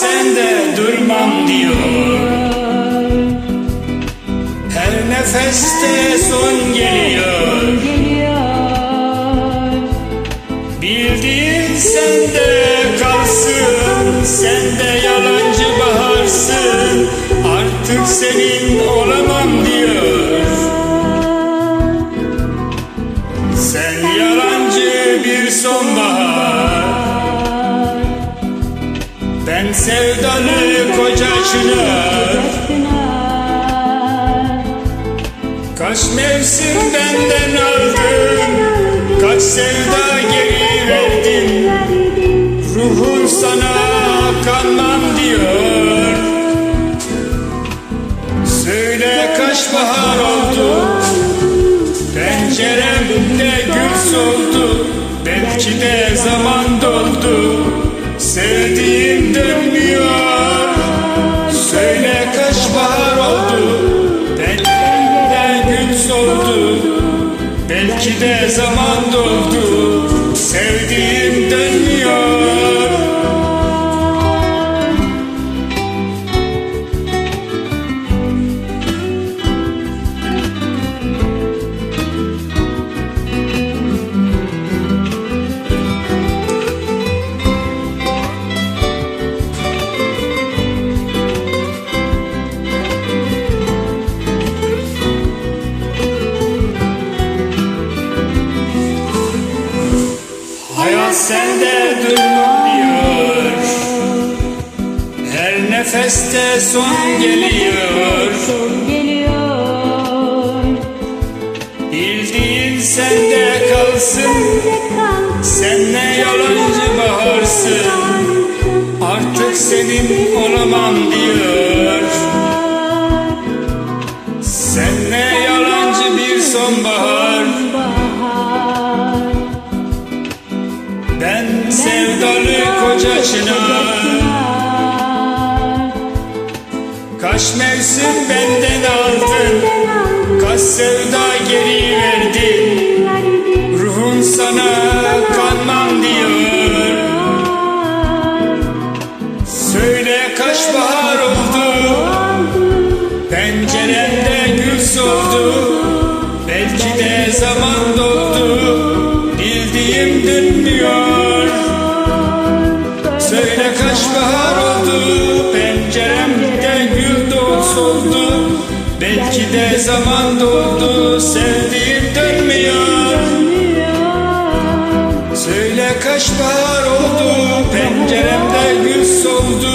sen de durmam diyor. Her nefeste son geliyor. Bildiğin sende kalsın Sen de yalancı baharsın. Artık senin olamam diyor. Sen yalancı bir sonbahar. Sevdalı koca çınar Kaç mevsim benden aldın Kaç sevda geri verdin. Ruhun sana kanmam diyor. Söyle kaç bahar oldu Penceremde gül soldu. Belki de zaman Belki de zaman sende durmuyor. Her nefeste son geliyor. Bildiğin sende kalsın. Sen ne yalancı baharsın. Artık senin olamam diyor. Sen ne yalancı bir sonbahar çınar Kaç mevsim benden aldın Kaç sevda geri verdin Ruhun sana kanmam diyor. Söyle kaç bahar oldu. Pencerende gül soldu. Belki de zaman doldu. Bildiğim dönmüyor Belki de zaman doldu Sevdiğim dönmüyor. Söyle kaç bahar oldu Penceremde gül soldu.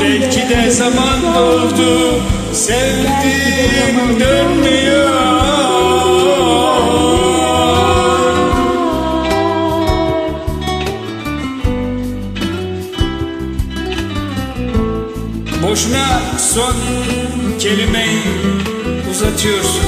Belki de zaman doldu Sevdiğim dönmüyor Boşuna son kelimeyi uzatıyorsun